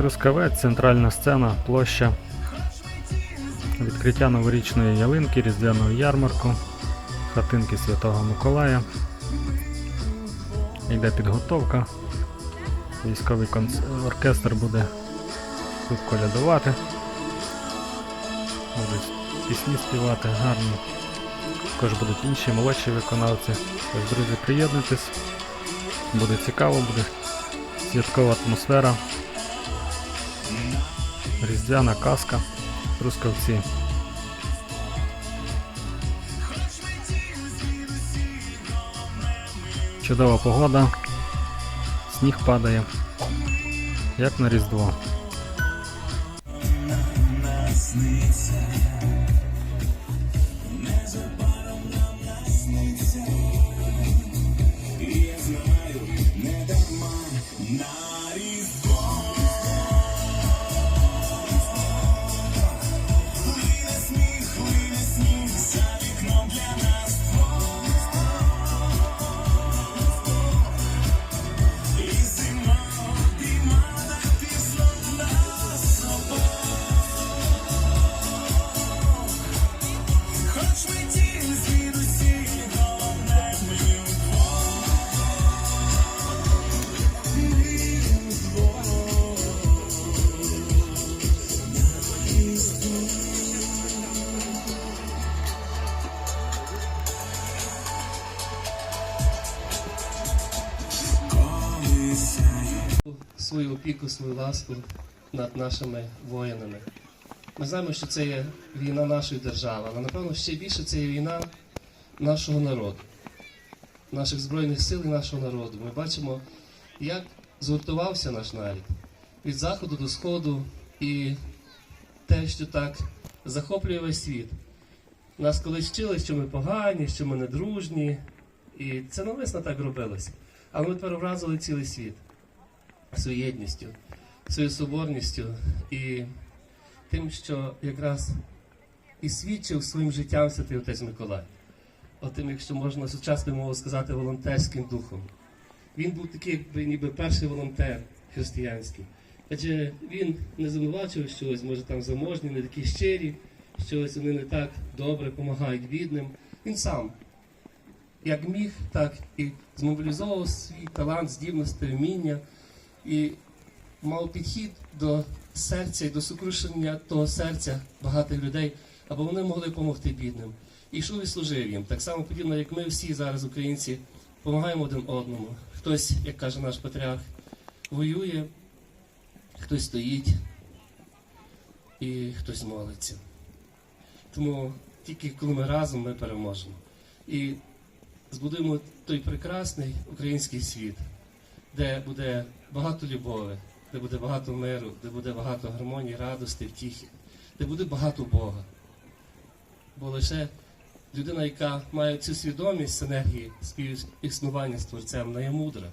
Трускавець, центральна сцена, площа. Відкриття новорічної ялинки, різдвяного ярмарку, хатинки Святого Миколая. Йде підготовка. Військовий конц- оркестр буде тут колядувати. Будуть пісні співати гарні. Також будуть інші молодші виконавці. Тож, друзі, приєднуйтесь. Буде цікаво, буде святкова атмосфера. Різдвяна каска, Трускавці. Чудова погода. Сніг падає. Як на Різдво. Свою опіку, свою ласку над нашими воїнами. Ми знаємо, що це є війна нашої держави, але напевно ще більше це є війна нашого народу, наших Збройних сил і нашого народу. Ми бачимо, як згуртувався наш нарід від заходу до сходу і те, що так захоплює весь світ. Нас колись вчили, що ми погані, що ми недружні, і це навмисно так робилося. Але ми тепер вразили цілий світ своєю єдністю, своєю соборністю і тим, що якраз і свідчив своїм життям святий отець Миколай. Отим, якщо можна сучасною мовою сказати, волонтерським духом. Він був такий, ніби перший волонтер християнський. Адже він не звинувачував щось, може там заможні, не такі щирі, щось вони не так добре допомагають бідним. Він сам як міг, так і змобілізовував свій талант, здібності, вміння і мав підхід до серця і до сукрушення того серця багатих людей, аби вони могли допомогти бідним. І йшов і служив їм. Так само подібно, як ми всі зараз, українці, допомагаємо один одному. Хтось, як каже наш патріарх, воює, хтось стоїть і хтось молиться. Тому тільки коли ми разом ми переможемо. І збудуємо той прекрасний український світ, де буде багато любові, де буде багато миру, де буде багато гармонії, радості, втіхи, де буде багато Бога. Бо лише людина, яка має цю свідомість енергії співіснування з Творцем, вона є мудра.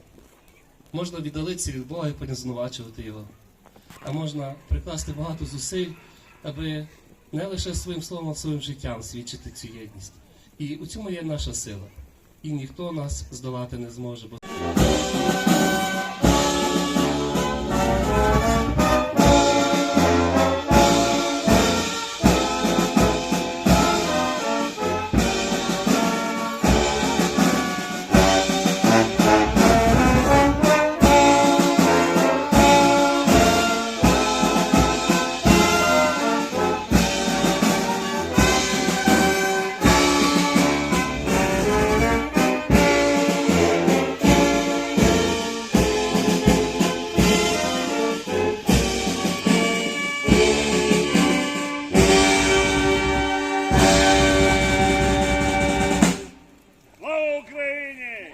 Можна віддалитися від Бога і потім його. А можна прикласти багато зусиль, аби не лише своїм словом, а своїм життям свідчити цю єдність. І у цьому є наша сила. І ніхто нас здолати не зможе. Бо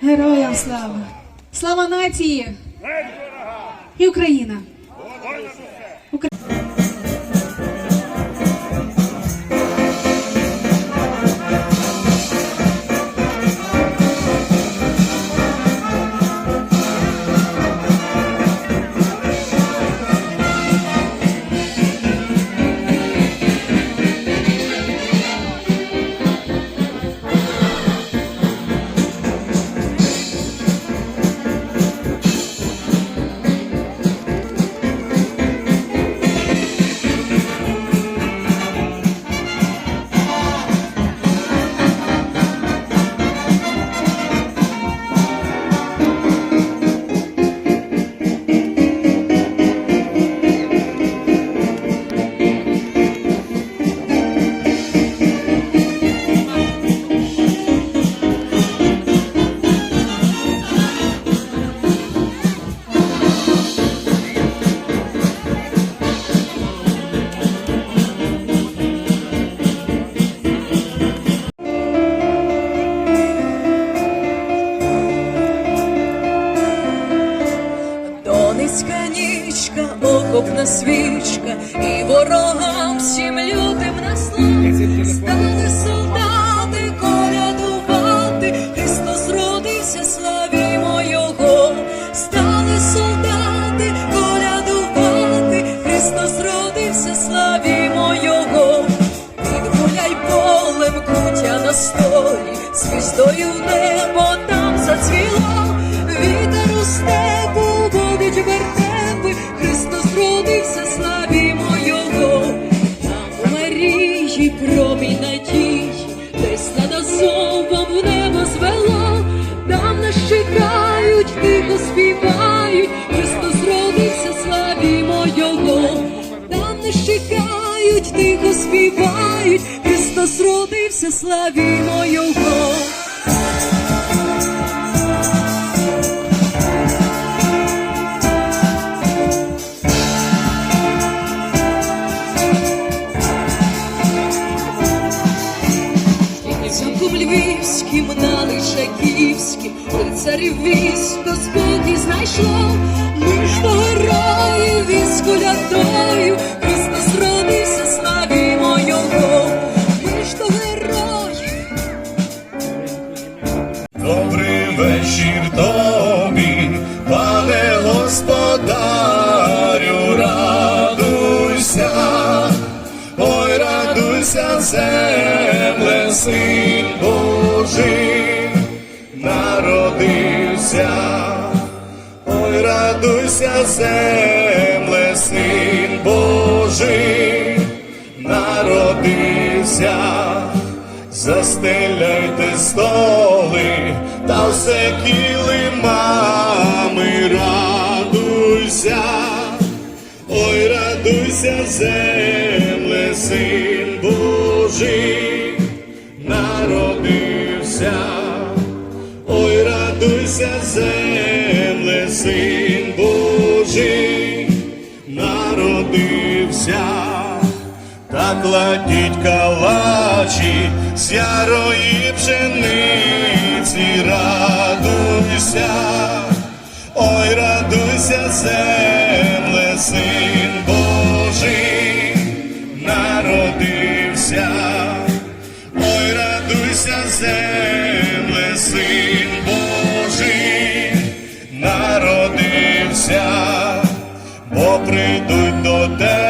Героям слава! Слава нації і Україна! Звіздою в небо там зацвіло, вітер у степу водить вертепи, Христос родився, славімо Його. Там у Марії промінь надії, десь над Азовом в небо звело, там нас чекають, тихо співають, Христос родився, славімо Його. Там нас чекають, тихо співають, Христос родився, славімо Його. Лицарів військо спокій знайшло. Ми ж до героїв війську лятою, Христос родився, славімо Його. Ми до героїв. Добрий вечір тобі, пане господарю, радуйся, ой, радуйся, земле, син Божий, радуйся, земле, син Божий, народився. Застеляйте столи та все килимами, радуйся, ой, радуйся, земле, син Божий, народився, ой, радуйся, земле, син народився. Та кладіть калачі з ярої пшениці, радуйся, ой, радуйся, земле, син Божий, народився, ой, радуйся, земле, син Божий, народився. Бо прийдуть до тебе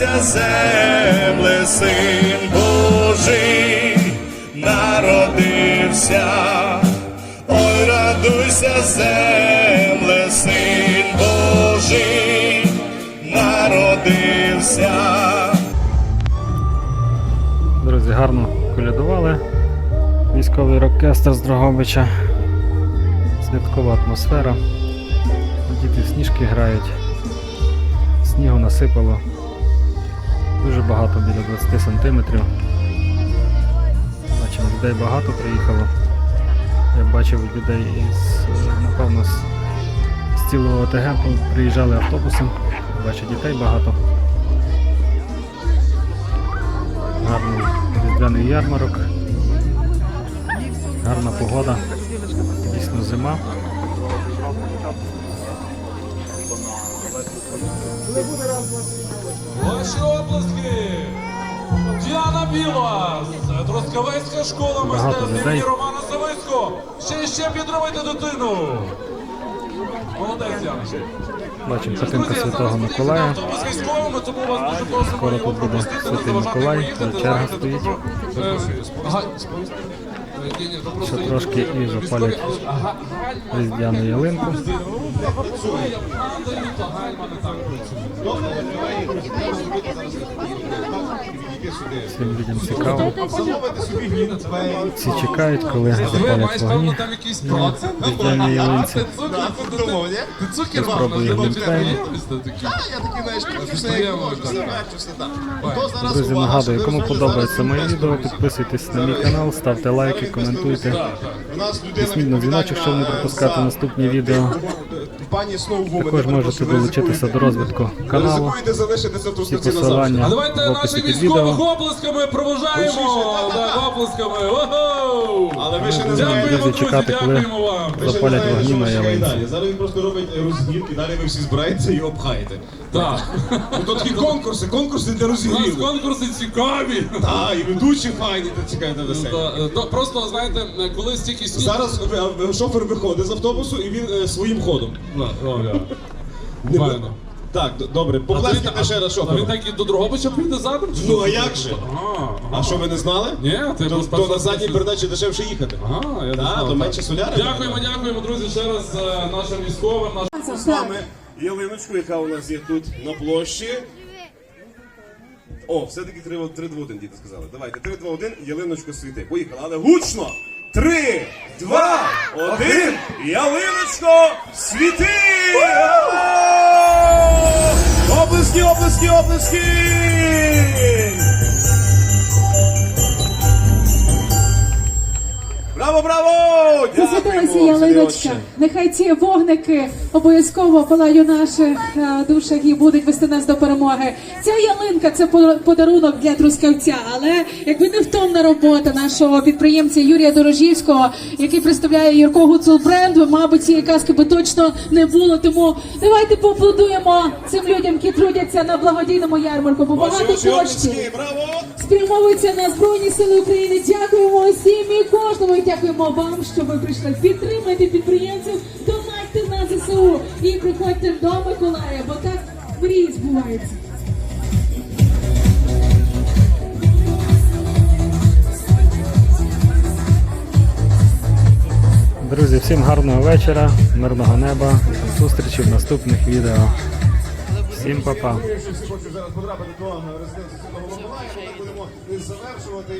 радуйся, земле, син Божий, народився, ой, радуйся, земле, син Божий, народився. Друзі, гарно колядували. Військовий оркестр з Дрогобича. Святкова атмосфера. Діти сніжки грають. Снігу насипало. Дуже багато, біля 20 сантиметрів. Бачимо, людей багато приїхало. Я бачив людей із, е, напевно, з, з цілого ОТГ приїжджали автобусом. Бачу дітей багато. Гарний різдвяний ярмарок. Гарна погода. Дійсно зима. Ваші обласки! Діана Біла, Трускавецька школа мистецтв імені Романа Савицького. Ще і ще підтримуйте дитину. Молодець, Яночка. Бачимо хатинка Святого Миколая. Скоро тут буде Святий Миколай, черга стоїть. Ще трошки і запалять. Різдвяну ялинку. Всім людям цікаво. Всі чекають, коли Ви запалять маєш, певно, вогні. там якийсь процент. Ялинці. Спробую. Хто зараз Друзі, нагадую, кому подобається моє відео, підписуйтесь на мій канал, ставте лайки, коментуйте. Нас на дзвіночок, щоб не пропускати наступні відео. Пані Сноувумен, Також можете долучитися до розвитку каналу. Ризикуєте залишитися в Всі Трускавці назавжди. А давайте в наших військових проважаємо. Так, оплесками. Ого! Але ви ще не знаєте. Дякуємо, друзі, друзі, чекати, коли дякуємо вам. Ви ще не запалять вогні що на ялинці. далі. Зараз він просто робить розгін, і далі ви всі збираєтеся і обхаєте. Так. Ну то такі конкурси, конкурси для У нас конкурси цікаві. Так, і ведучі файні, та чекайте веселі. Та, е, Просто, знаєте, е, коли стільки сніг... Зараз е, шофер виходить з автобусу і він своїм ходом. На, о, Файно. Так, д- добре, поплескайте ще раз а він шоферу. так і до Дрогобича прийде задом? чи Ну а як же? А що ви не знали? Ні, ти То, то на задній передачі дешевше їхати. Ага, я не Так, знав, то так. менше соляри. Дякуємо, дякуємо, друзі, ще раз е, нашим військовим, нашим з вами ялиночку, яка у нас є тут на площі. О, все-таки 3, 3 2 1 діти сказали. Давайте, 3, 2, 1, ялиночку світи. Поїхали, але гучно! 3, 2, 1, ялиночко світи! Облески, облески, облески! Браво, браво! Засвітилася ялиночка. Нехай ці вогники обов'язково палають у наших е, душах і будуть вести нас до перемоги. Ця ялинка це по- подарунок для трускавця, але якби невтомна робота нашого підприємця Юрія Дорожівського, який представляє Юрко Гуцул бренд, мабуть, цієї казки би точно не було. Тому давайте поаплодуємо цим людям, які трудяться на благодійному ярмарку. Бо багато коштів облески, на Збройні Сили України. Дякуємо усім і кожному. Дякуємо вам, що ви прийшли. Підтримайте підприємців, донайте на ЗСУ і приходьте до Миколая, бо так мрії збуваються. Друзі, всім гарного вечора, мирного неба, до зустрічі в наступних відео. Всім па-па. Хочу зараз потрапити до резиденції Святого Миколая, ми будемо завершувати